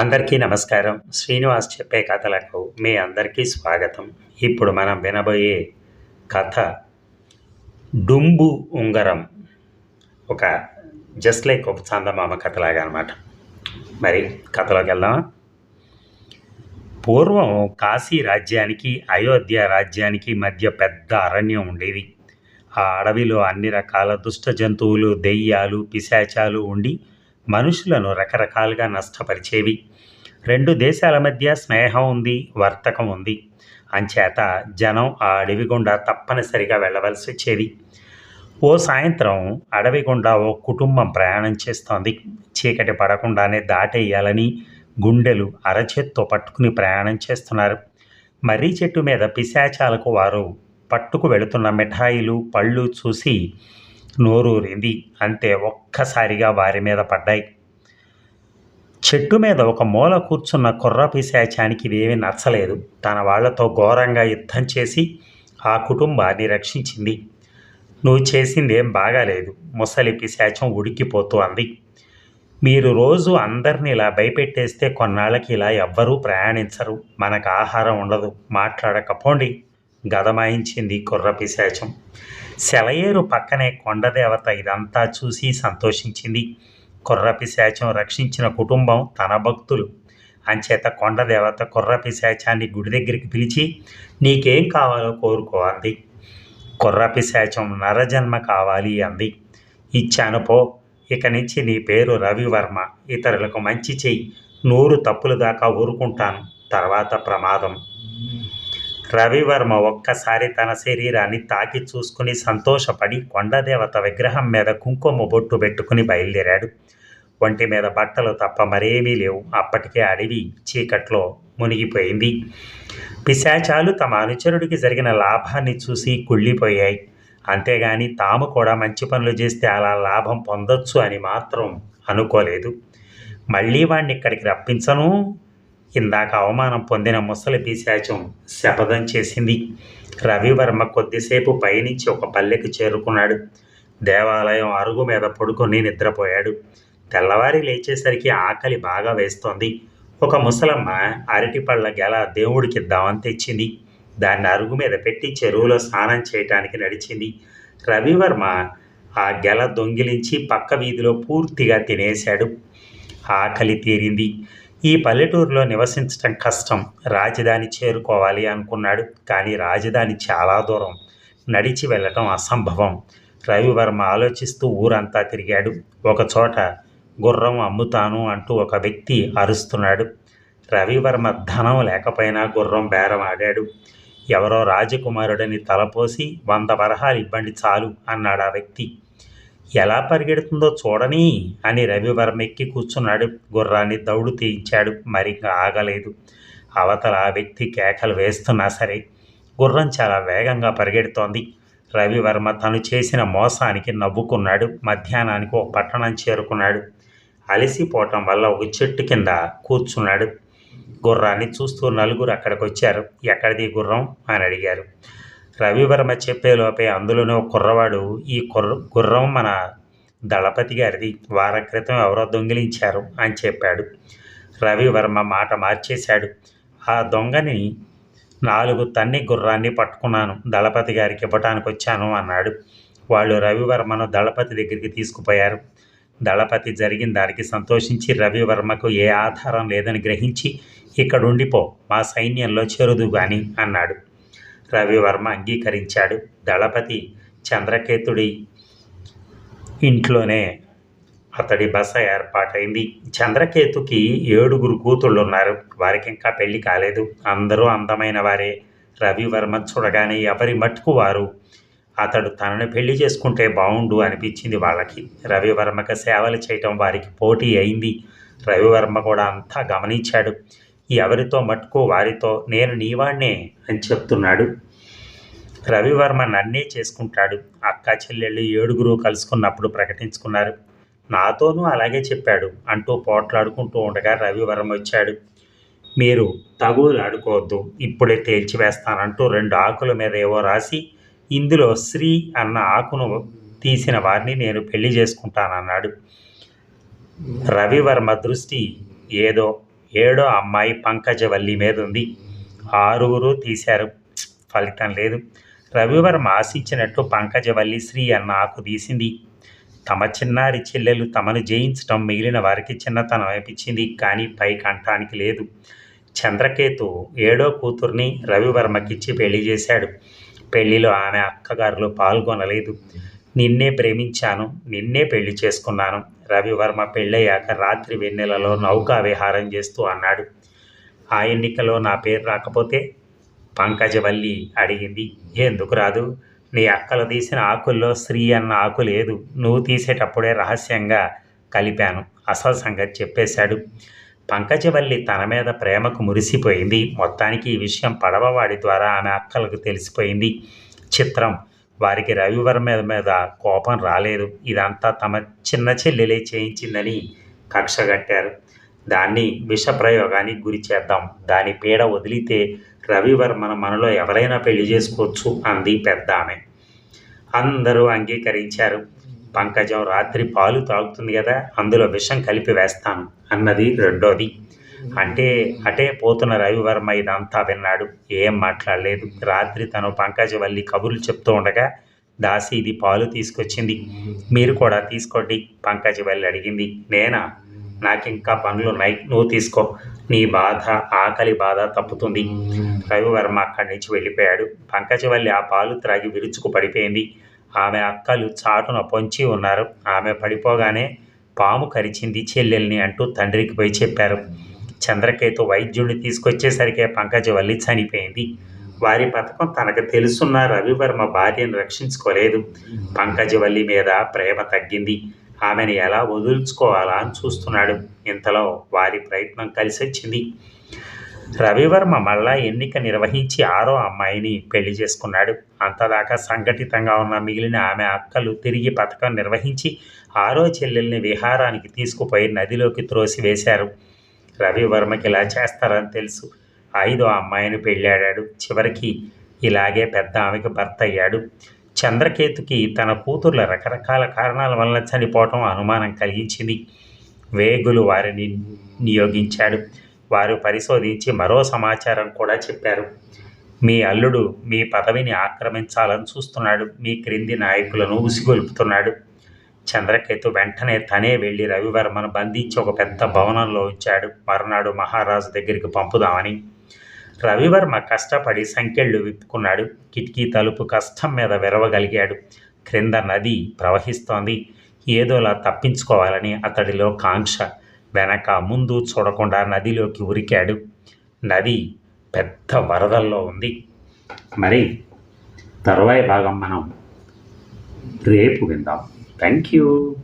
అందరికీ నమస్కారం. శ్రీనివాస్ చెప్పే కథలకు మీ అందరికీ స్వాగతం. ఇప్పుడు మనం వినబోయే కథ డుంబు ఉంగరం. ఒక జస్ట్ లైక్ ఒక చందమామ కథలాగా అనమాట మరి కథలోకి వెళ్దామా? పూర్వం కాశీ రాజ్యానికి అయోధ్య రాజ్యానికి మధ్య పెద్ద అరణ్యం ఉండేది. ఆ అడవిలో అన్ని రకాల దుష్ట జంతువులు దెయ్యాలు పిశాచాలు ఉండి మనుషులను రకరకాలుగా నష్టపరిచేవి. రెండు దేశాల మధ్య స్నేహం ఉంది వర్తకం ఉంది. అంచేత జనం ఆ అడవి గుండా తప్పనిసరిగా వెళ్ళవలసి వచ్చేది. ఓ సాయంత్రం అడవి గుండా ఓ కుటుంబం ప్రయాణం చేస్తోంది. చీకటి పడకుండానే దాటేయాలని గుండెలు అరచేత్తో పట్టుకుని ప్రయాణం చేస్తున్నారు. మర్రి చెట్టు మీద పిశాచాలకు వారు పట్టుకు వెళుతున్న మిఠాయిలు పళ్ళు చూసి నోరూరింది. అంతే ఒక్కసారిగా వారి మీద పడ్డాయి. చెట్టు మీద ఒక మూల కూర్చున్న కుర్ర పిశాచానికి ఇవేమీ నచ్చలేదు. తన వాళ్ళతో ఘోరంగా యుద్ధం చేసి ఆ కుటుంబాన్ని రక్షించింది. నువ్వు చేసింది ఏం బాగాలేదు. ముసలి పిశాచం ఉడికిపోతూ అంది. మీరు రోజు అందరిని ఇలా భయపెట్టేస్తే కొన్నాళ్ళకి ఇలా ఎవ్వరూ ప్రయాణించరు. మనకు ఆహారం ఉండదు. మాట్లాడకపోండి. గదమాయించింది కుర్ర పిశాచం. సెలయేరు పక్కనే కొండదేవత ఇదంతా చూసి సంతోషించింది. కుర్రపిశాచం రక్షించిన కుటుంబం తన భక్తులు. అంచేత కొండదేవత కుర్రపిశాచాన్ని గుడి దగ్గరికి పిలిచి నీకేం కావాలో కోరుకో అంది. కుర్ర నరజన్మ కావాలి అంది. ఇచ్చాను పో ఇక నుంచి నీ పేరు రవివర్మ ఇతరులకు మంచి చెయ్యి. నూరు తప్పులు దాకా ఊరుకుంటాను. తర్వాత ప్రమాదం. రవివర్మ ఒక్కసారి తన శరీరాన్ని తాకి చూసుకుని సంతోషపడి కొండదేవత విగ్రహం మీద కుంకుమ బొట్టు పెట్టుకుని బయలుదేరాడు. ఒంటి మీద బట్టలు తప్ప మరేమీ లేవు. అప్పటికే అడవి చీకట్లో మునిగిపోయింది. పిశాచాలు తమ అనుచరుడికి జరిగిన లాభాన్ని చూసి కుళ్ళిపోయాయి. అంతేగాని తాము కూడా మంచి పనులు చేస్తే అలా లాభం పొందొచ్చు అని మాత్రం అనుకోలేదు. మళ్ళీ వాడిని ఇక్కడికి రప్పించను ఇందాక అవమానం పొందిన ముసలి పిశాచం శపథం చేసింది. రవివర్మ కొద్దిసేపు పైనుంచి ఒక పల్లెకి చేరుకున్నాడు. దేవాలయం అరుగు మీద పడుకొని నిద్రపోయాడు. తెల్లవారి లేచేసరికి ఆకలి బాగా వేస్తోంది. ఒక ముసలమ్మ అరటిపళ్ళ గెల దేవుడికిద్దామని తెచ్చింది. దాన్ని అరుగు మీద పెట్టి చెరువులో స్నానం చేయటానికి నడిచింది. రవివర్మ ఆ గెల దొంగిలించి పక్క వీధిలో పూర్తిగా తినేశాడు. ఆకలి తీరింది. ఈ పల్లెటూరులో నివసించటం కష్టం. రాజధాని చేరుకోవాలి అనుకున్నాడు. కానీ రాజధాని చాలా దూరం. నడిచి వెళ్ళటం అసంభవం. రవివర్మ ఆలోచిస్తూ ఊరంతా తిరిగాడు. ఒకచోట గుర్రం అమ్ముతాను అంటూ ఒక వ్యక్తి అరుస్తున్నాడు. రవివర్మ ధనం లేకపోయినా గుర్రం బేరం ఆడాడు ఎవరో రాజకుమారుడని తలపోసి వంద వరహాలు ఇవ్వండి చాలు అన్నాడు ఆ వ్యక్తి. ఎలా పరిగెడుతుందో చూడని అని రవివర్మ ఎక్కి కూర్చున్నాడు. గుర్రాన్ని దౌడు తీయించాడు. మరింక ఆగలేదు. అవతల ఆ వ్యక్తి కేకలు వేస్తున్నా సరే గుర్రం చాలా వేగంగా పరిగెడుతోంది. రవివర్మ తను చేసిన మోసానికి నవ్వుకున్నాడు. మధ్యాహ్నానికి ఒక పట్టణం చేరుకున్నాడు. అలసిపోవటం వల్ల ఒక చెట్టు కింద కూర్చున్నాడు. గుర్రాన్ని చూస్తూ నలుగురు అక్కడికి వచ్చారు ఎక్కడిది గుర్రం? అని అడిగారు. రవివర్మ చెప్పేలోపే అందులోనే ఒక కుర్రవాడు ఈ కుర్ర గుర్రం మన దళపతి గారిది. వార క్రితం ఎవరో దొంగిలించారు అని చెప్పాడు. రవివర్మ మాట మార్చేశాడు. ఆ దొంగని నాలుగు తన్ని గుర్రాన్ని పట్టుకున్నాను దళపతి గారికి ఇవ్వటానికి వచ్చాను అన్నాడు. వాళ్ళు రవివర్మను దళపతి దగ్గరికి తీసుకుపోయారు. దళపతి జరిగిన దానికి సంతోషించి రవివర్మకు ఏ ఆధారం లేదని గ్రహించి ఇక్కడ ఉండిపో మా సైన్యంలో చేరుదు గాని అన్నాడు. రవివర్మ అంగీకరించాడు. దళపతి చంద్రకేతుడి ఇంట్లోనే అతడి బస ఏర్పాటైంది. చంద్రకేతుకి ఏడుగురు కూతుళ్ళు ఉన్నారు వారికి ఇంకా పెళ్ళి కాలేదు. అందరూ అందమైన వారే రవివర్మ చూడగానే ఎవరి మట్టుకు వారు? అతడు తనని పెళ్ళి చేసుకుంటే బాగుండు అనిపించింది వాళ్ళకి. రవివర్మకు సేవలు చేయటం వారికి పోటీ అయింది. రవివర్మ కూడా అంతా గమనించాడు. ఎవరితో మట్టుకు వారితో నేను నీవాణ్ణే అని చెప్తున్నాడు. రవివర్మ నన్నే చేసుకుంటాడు. అక్క చెల్లెళ్ళు ఏడుగురు కలుసుకున్నప్పుడు ప్రకటించుకున్నారు. నాతోనూ అలాగే చెప్పాడు అంటూ పోట్లాడుకుంటూ ఉండగా రవివర్మ వచ్చాడు. మీరు తగులాడుకోవద్దు ఇప్పుడే తేల్చివేస్తానంటూ రెండు ఆకుల మీద ఏవో రాసి ఇందులో శ్రీ అన్న ఆకును తీసిన వారిని నేను పెళ్ళి చేసుకుంటానన్నాడు. రవివర్మ దృష్టి ఏదో ఏడో అమ్మాయి పంకజవల్లి మీద ఉంది ఆరుగురు తీశారు. ఫలితం లేదు. రవివర్మ ఆశించినట్టు పంకజవల్లి శ్రీ అన్న ఆకు తీసింది. తమ చిన్నారి చెల్లెలు తమను జయించటం మిగిలిన వారికి చిన్నతనం అనిపించింది కానీ పై కంఠానికి లేదు. చంద్రకేతు ఏడో కూతుర్ని రవివర్మకిచ్చి పెళ్ళి చేశాడు. పెళ్ళిలో ఆమె అక్కగారులు పాల్గొనలేదు. నిన్నే ప్రేమించాను నిన్నే పెళ్ళి చేసుకున్నాను. రవివర్మ పెళ్ళయ్యాక రాత్రి వెన్నెలలో నౌకా విహారం చేస్తూ అన్నాడు. ఆ ఎన్నికలో నా పేరు రాకపోతే? పంకజవల్లి అడిగింది. ఎందుకు రాదు? నీ అక్కలు తీసిన ఆకుల్లో స్త్రీ అన్న ఆకు లేదు. నువ్వు తీసేటప్పుడే రహస్యంగా కలిపాను. అసలు సంగతి చెప్పేశాడు. పంకజవల్లి తన మీద ప్రేమకు మురిసిపోయింది. మొత్తానికి ఈ విషయం పడవవాడి ద్వారా ఆమె అక్కలకు తెలిసిపోయింది. చిత్రం వారికి రవివర్మ మీద మీద కోపం రాలేదు. ఇదంతా తమ చిన్న చెల్లెలే చేయించిందని కక్షగట్టారు దాన్ని విషప్రయోగానికి గురి చేద్దాం. దాని పీడ వదిలితే రవివర్మను మనలో ఎవరైనా పెళ్ళి చేసుకోవచ్చు అంది పెద్ద ఆమె అందరూ అంగీకరించారు. పంకజం రాత్రి పాలు తాగుతుంది కదా అందులో విషం కలిపి వేస్తాను అన్నది రెండోది. అంటే అటే పోతున్న రవివర్మ ఇదంతా విన్నాడు. ఏం మాట్లాడలేదు. రాత్రి తను పంకజవల్లి కబుర్లు చెప్తూ ఉండగా దాసి ఇది పాలు తీసుకొచ్చింది. మీరు కూడా తీసుకోండి పంకజవల్లి అడిగింది. నేనా? నాకు ఇంకా పనులు ఉన్నాయి నువ్వు తీసుకో. నీ బాధ ఆకలి బాధ తప్పుతుంది. రవివర్మ అక్కడి నుంచి వెళ్ళిపోయాడు. పంకజవల్లి ఆ పాలు త్రాగి విరుచుకు పడిపోయింది. ఆమె అక్కలు చాటున పొంచి ఉన్నారు. ఆమె పడిపోగానే పాము కరిచింది చెల్లెల్ని అంటూ తండ్రికి పోయి చెప్పారు. చంద్రకేతు వైద్యుడిని తీసుకొచ్చేసరికే పంకజవల్లి చనిపోయింది. వారి పథకం తనకు తెలుసున్న రవివర్మ భార్యను రక్షించుకోలేదు. పంకజవల్లి మీద ప్రేమ తగ్గింది. ఆమెను ఎలా వదులుచుకోవాలా అని చూస్తున్నాడు. ఇంతలో వారి ప్రయత్నం కలిసి వచ్చింది రవివర్మ మళ్ళా ఎన్నిక నిర్వహించి ఆరో అమ్మాయిని పెళ్ళి చేసుకున్నాడు. అంతదాకా సంఘటితంగా ఉన్న మిగిలిన ఆమె అక్కలు తిరిగి పథకం నిర్వహించి ఆరో చెల్లెల్ని విహారానికి తీసుకుపోయి నదిలోకి త్రోసివేశారు. రవివర్మకి ఇలా చేస్తారని తెలుసు. ఐదో అమ్మాయిని పెళ్ళాడాడు. చివరికి ఇలాగే పెద్ద ఆమెకు భర్త అయ్యాడు. చంద్రకేతుకి తన కూతుర్ల రకరకాల కారణాల వలన చనిపోవటం అనుమానం కలిగించింది. వేగులు వారిని నియోగించాడు. వారు పరిశోధించి మరో సమాచారం కూడా చెప్పారు. మీ అల్లుడు మీ పదవిని ఆక్రమించాలని చూస్తున్నాడు. మీ క్రింది నాయకులను ఉసిగొలుపుతున్నాడు. చంద్రకేతు వెంటనే తనే వెళ్ళి రవివర్మను బంధించి ఒక పెద్ద భవనంలో ఉంచాడు. మరునాడు మహారాజు దగ్గరికి పంపుదామని. రవివర్మ కష్టపడి సంకెళ్ళు విప్పుకున్నాడు. కిటికీ తలుపు కష్టం మీద విరవగలిగాడు. క్రింద నది ప్రవహిస్తోంది. ఏదోలా తప్పించుకోవాలని అతడిలో కాంక్ష. వెనక ముందు చూడకుండా నదిలోకి ఉరికాడు. నది పెద్ద వరదల్లో ఉంది. మరి తరువాయి భాగం మనం రేపు విందాం. Thank you.